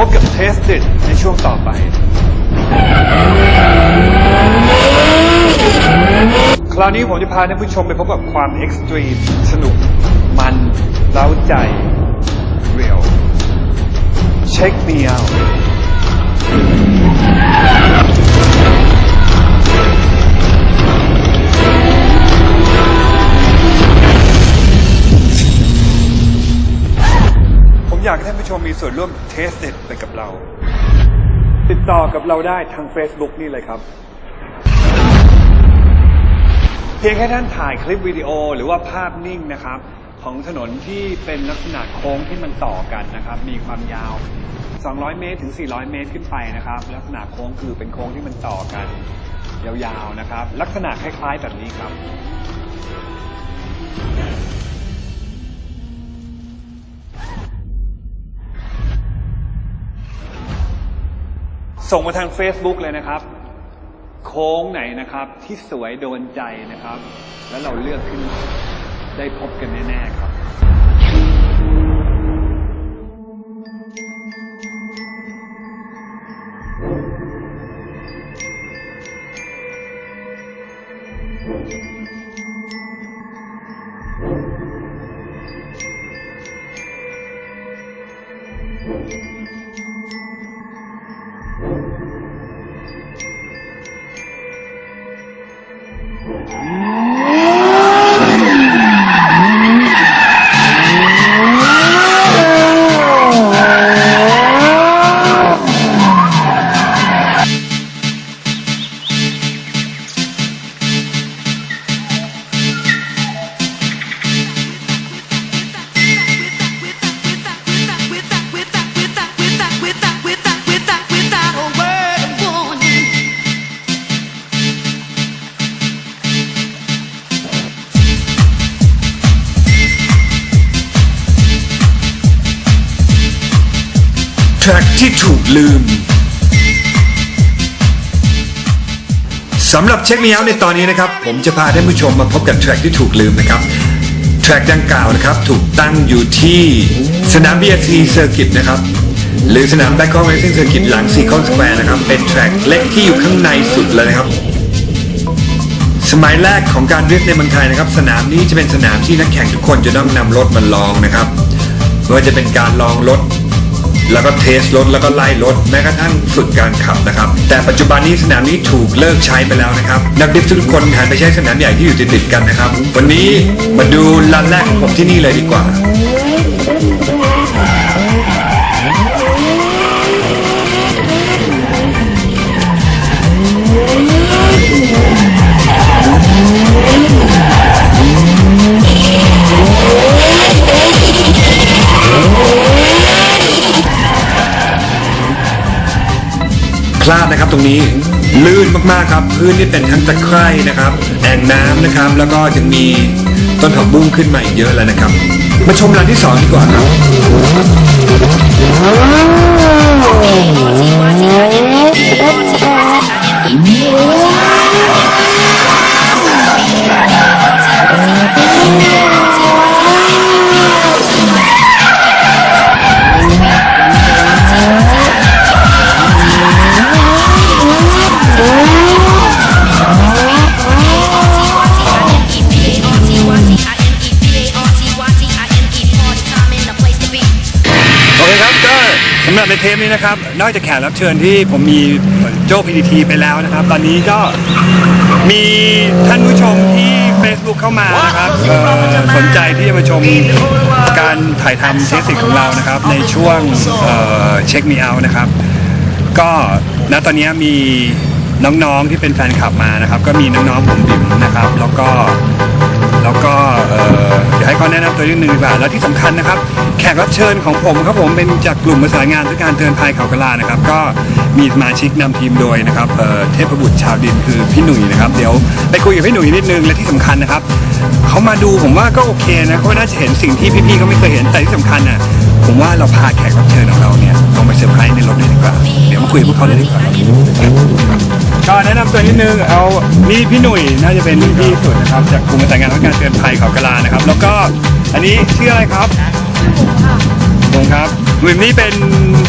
พบกับเทสติดในช่วงต่อไป คราวนี้ผมจะพาท่านผู้ชมไปพบกับความเอ็กซ์ตรีมสนุก มันเล้าใจ เรียวเช็คเมีเอาผ ส่วนร่วมเทสเด็ดไปกับเรา ติดต่อกับเราได้ทาง Facebook นี่เลยครับ เพียงแค่ท่านถ่ายคลิปวิดีโอหรือว่าภาพนิ่งนะครับ ของถนนที่เป็นลักษณะโค้งที่มันต่อกันนะครับ มีความยาว 200 เมตรถึง 400 เมตรขึ้นไปนะครับ ลักษณะโค้งคือเป็นโค้งที่มันต่อกัน ยาวๆนะครับ ลักษณะคล้ายๆแบบนี้ครับ ส่งมาทาง Facebook เลยนะครับ โค้งไหนนะครับที่สวยโดนใจนะครับ แล้วเราเลือกขึ้นมาได้พบกันแน่ ๆ ครับ แที่ถูกลืมสำหรับเช็คมีเอาในตอนนี้นะครับ ผมจะพาท่านผู้ชมมาพบกับแทร็กที่ถูกลืมนะครับ แทร็กดังกล่าวนะครับ ถูกตั้งอยู่ที่สนาม BRT Circuit นะครับ หรือสนาม Bangkok Racing Circuit หลังซีคอนสแควร์นะครับ เป็นแทร็กเล็กที่อยู่ข้างในสุดเลยนะครับ สมัยแรกของการดริฟต์ในเมืองไทยนะครับ สนามนี้จะเป็นสนามที่นักแข่งทุกคนจะต้องนำรถมาลองนะครับไม่ว่าจะเป็นการลองรถ แล้วก็เทสรถแล้วก็ไล่รถแม้กระทั่งฝึกการขับนะครับ แต่ปัจจุบันนี้สนามนี้ถูกเลิกใช้ไปแล้วนะครับ นักดิฟทุกคนหันไปใช้สนามใหญ่ที่อยู่ติดๆกันนะครับ วันนี้มาดูลันแรกของผมที่นี่เลยดีกว่า นะครับ ตรงนี้ลื่นมากๆครับพื้นนี่เป็นทั้งตะไคร่นะครับ แอ่งน้ำนะครับ แล้วก็ยังมีต้นผักบุ้งขึ้นมาอีกเยอะแล้วนะครับ มาชมร้านที่สองดีกว่าครับโอ สำหรับในเทปนี้นะครับ นอกจากแขกรับเชิญที่ผมมีโจ้พีดีทีไปแล้วนะครับ ตอนนี้ก็มีท่านผู้ชมที่ Facebook เข้ามานะครับเอ่อสนใจที่จะมาชมการถ่ายทำเทสติกของเรานะครับ ในช่วงเช็คมีเอานะครับ ก็ณตอนนี้มีน้องๆที่เป็นแฟนคลับมานะครับ ก็มีน้องๆผมบิ๋มนะครับ แล้วก็ แนะนำตัวนิดนึงดีกว่าแล้วที่สำคัญนะครับ แขกรับเชิญของผมครับผมเป็นจากกลุ่มประสานงานเพื่อการเตือนภัยเขากระลานะครับ ก็มีสมาชิกนำทีมโดยนะครับเอ่อเทพบุตรชาวดินคือพี่หนุ่ยนะครับ เดี๋ยวไปคุยกับพี่หนุ่ยนิดนึงและที่สำคัญนะครับเขามาดูผมว่าก็โอเคนะเขาน่าจะเห็นสิ่งที่พี่ๆเขาไม่เคยเห็นแต่ที่สำคัญน่ะผมว่าเราพาแขกรับเชิญของเราเนี่ยลงไปเซอร์ไพรส์ในรถเลยดีกว่าเดี๋ยวมาคุยกับพวกเขาเลยดีกว่า ก็แนะนำตัวนิดนึงเอานี่พี่หนุ่ยน่าจะเป็นรุ่นพี่สุดนะครับจากกลุ่มประสานงานเพื่อการเตือนภัยเขากระลานะครับ แล้วก็อันนี้ชื่ออะไรครับวงครับหนุ่ยนี่เป็น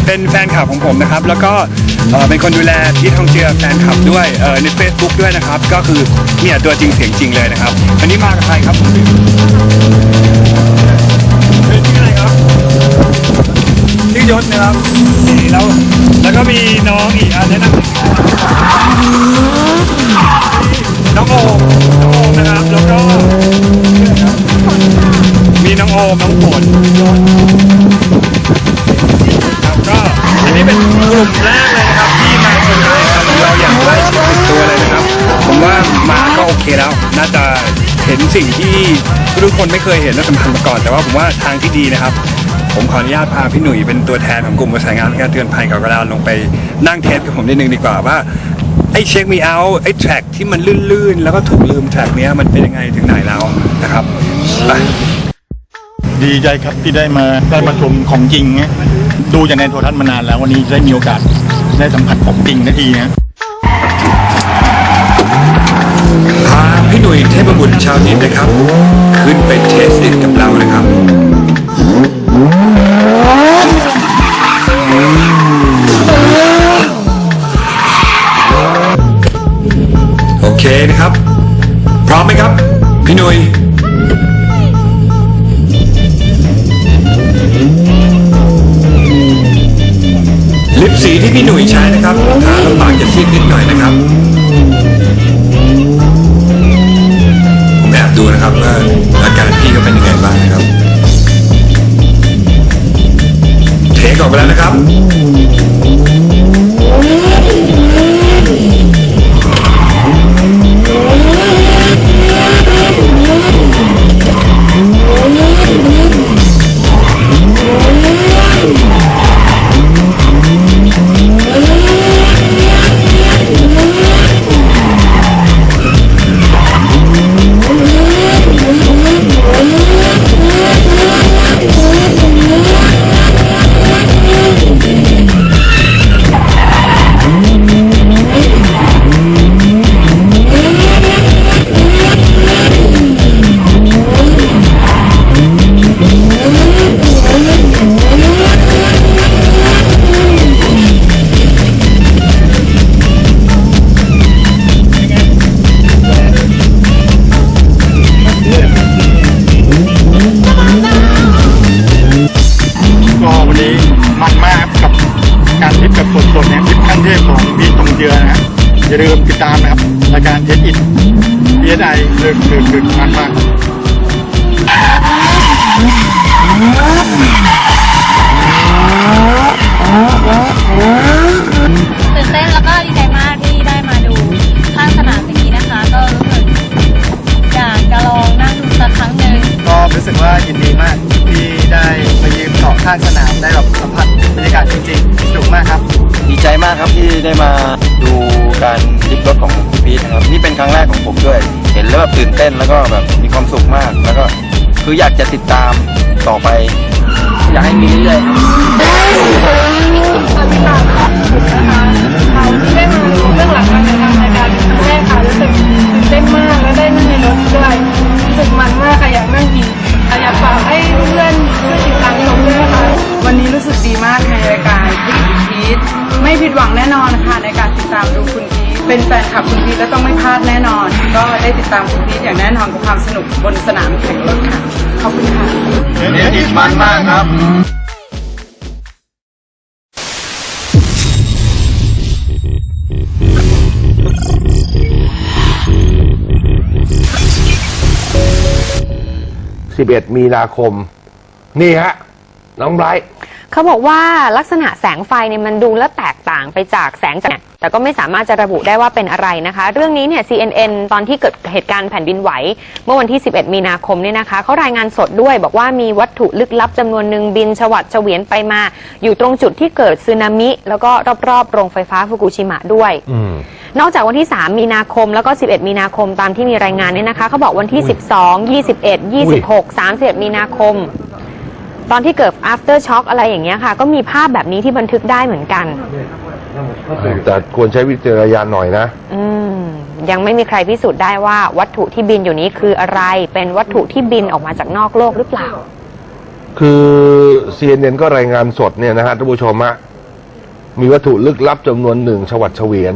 เป็นแฟนคลับของผมนะครับ แล้วก็เอ่อเป็นคนดูแลที่ทองเจือแฟนคลับด้วยเอ่อใน Facebook ด้วยนะครับ ก็คือเนี่ยตัวจริงเสียงจริงเลยนะครับวันนี้มากับใครครับผมเป็นชื่ออะไรครับ ชื่อยศนะครับนี่แล้วแล้วก็มีน้องอีกอันแนะนำหน่อยครับ น้องโอมน้องโอมนะครับ แล้วก็มีน้องโอมน้องฝนครับก็อันนี้เป็นกลุ่มแรกเลยนะครับที่มาเชียงรายครับเราอยากไล่ชิดถึงตัวเลยนะครับ ผมว่ามาก็โอเคแล้ว น่าจะเห็นสิ่งที่ทุกคนไม่เคยเห็นและสำคัญมาก่อน แต่ว่าผมว่าทางที่ดีนะครับ ผมขออนุญาตพาพี่หนุ่ยเป็นตัวแทนของกลุ่มประสานงานการเตือนภัยกับกระดานลงไปนั่งเทสกับผมนิดนึงดีกว่าว่าไอ้เช็คมีเอาไอ้แทร็กที่มันลื่นๆ แล้วก็ถูกลืมแทร็กเนี้ยมันเป็นยังไงถึงไหนแล้วนะครับไปดีใจครับที่ได้มาได้มาชมของจริงนะดูจากในโทรทัศน์มานานแล้ววันนี้ได้มีโอกาสได้สัมผัสของจริงนาทีนะพาพี่หนุ่ยเทพบุตรชาวนินนะครับ ขึ้นไปเทสติดกับเรานะครับ โอเคนะครับ พร้อมไหมครับ พี่หนุ่ยลิปสีที่พี่หนุ่ยใช้นะครับทาแล้วปากจะซีดนิดหน่อยนะครับผมแอบดูนะครับว่าอาการพี่เขาเป็นยังไงบ้างนะครับ เทคออกไปแล้วนะครับ ดๆเนี่ยทริปขั้นเทพของพี่ตรงเจือนะฮะอย่าลืมติดตามนะครับรายการเทสอิทเอสไอเดึกดึกดึกมันมากตื่นเต้นแล้วก็ดีใจมากที่ได้มาดูข้างสนามอย่างนี้นะคะ ก็รู้สึกอยากจะลองนั่งดูสักครั้งหนึ่งก็รู้สึกว่ายินดีมากที่ได้มายืนเกาะข้างสนามได้แบบสัมผัสบรรยากาศจริงๆสนุกมากครับ ดีใจมากครับที่ได้มาดูการลิฟรถของคุณพีทนะครับนี่เป็นครั้งแรกของผมด้วย เห็นแล้วแบบตื่นเต้นแล้วก็แบบมีความสุขมาก แล้วก็คืออยากจะติดตามต่อไป อยากให้มีเรื่อยๆ ผิดหวังแน่นอนค่ะในการติดตามดูคุณพีทเป็นแฟนคลับคุณพีทและต้องไม่พลาดแน่นอน ก็ได้ติดตามคุณพีทอย่างแน่นอนกับความสนุกบนสนามแข่งรถค่ะขอบคุณค่ะเทสอิทมันมากครับ11 มีนาคม นี่ฮะ น้องไบรท์ เขาบอกว่าลักษณะแสงไฟเนี่ยมันดูและแตกต่างไปจากแสงจากแต่ก็ไม่สามารถจะระบุได้ว่าเป็นอะไรนะคะ เรื่องนี้เนี่ย CNN ตอนที่เกิดเหตุการณ์แผ่นดินไหว เมื่อวันที่ 11 มีนาคมเนี่ยนะคะเขารายงานสดด้วยบอกว่ามีวัตถุลึกลับจำนวนหนึ่งบินฉวัดเฉวียนไปมา อยู่ตรงจุดที่เกิดสึนามิ แล้วก็รอบๆโรงไฟฟ้าฟุกุชิมะด้วยอืมนอกจากวันที่ 3 มีนาคมแล้วก็ 11 มีนาคมตามที่มีรายงานเนี่ยนะคะเขาบอกวันที่ 12 21 26 31 มีนาคม ตอนที่เกิด after shock อะไรอย่างเงี้ยค่ะ ก็มีภาพแบบนี้ที่บันทึกได้เหมือนกัน แต่ควรใช้วิจารณญาณหน่อยนะ อืม ยังไม่มีใครพิสูจน์ได้ว่าวัตถุที่บินอยู่นี้คืออะไร เป็นวัตถุที่บินออกมาจากนอกโลกหรือเปล่า คือ CNN ก็รายงานสดเนี่ยนะฮะท่านผู้ชมฮะมีวัตถุลึกลับจำนวนหนึ่งฉวัดเฉวียน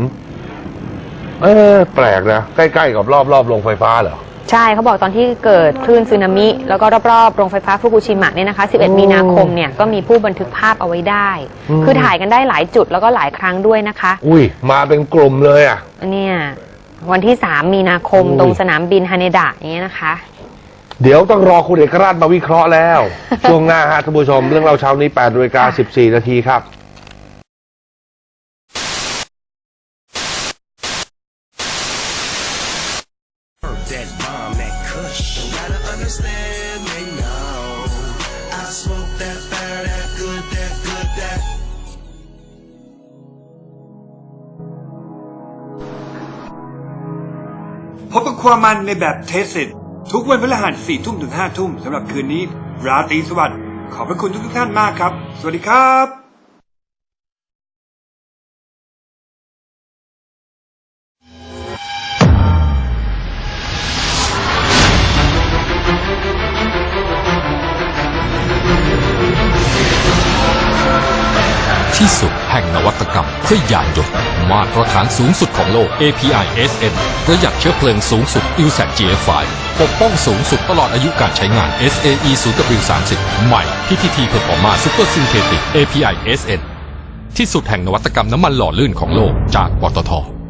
เออแปลกนะ ใกล้ ๆ กับรอบๆโรงไฟฟ้าเหรอ ใช่เขาบอกตอนที่เกิดคลื่นสึนามิ แล้วก็รอบๆโรงไฟฟ้าฟุกุชิมะเนี่ยนะคะ 11 มีนาคมเนี่ยก็มีผู้บันทึกภาพเอาไว้ได้ อืม คือถ่ายกันได้หลายจุดแล้วก็หลายครั้งด้วยนะคะ อุ้ยมาเป็นกลุ่มเลยอะ เนี่ยวันที่ 3 มีนาคมอุ้ย ตรงสนามบินฮาเนดะอย่างเงี้ยนะคะ เดี๋ยวต้องรอคุณเอกราชมาวิเคราะห์แล้ว ช่วงหน้าฮะท่านผู้ชม เรื่องเราเช้านี้8นาฬิกา14 นาทีครับ ความมันในแบบเทสเซ็ตทุกวันพฤหัส4ทุ่มถึง5ทุ่มสำหรับคืนนี้ ราตรีสวัสดิ์ขอบพระคุณทุกท่านมากครับ สวัสดีครับที่สุดแห่งนวัตกรรมเพื่อยานยนต์ มาตรฐานสูงสุดของโลก API SN ประหยัดเชื้อเพลิงสูงสุด u s a c GF5 ปกป้องสูงสุดตลอดอายุการใช้งาน SAE 0W30 ใหม่ PTT Performa Super Synthetic API SN ที่สุดแห่งนวัตกรรมน้ำมันหล่อลื่นของโลกจากปตท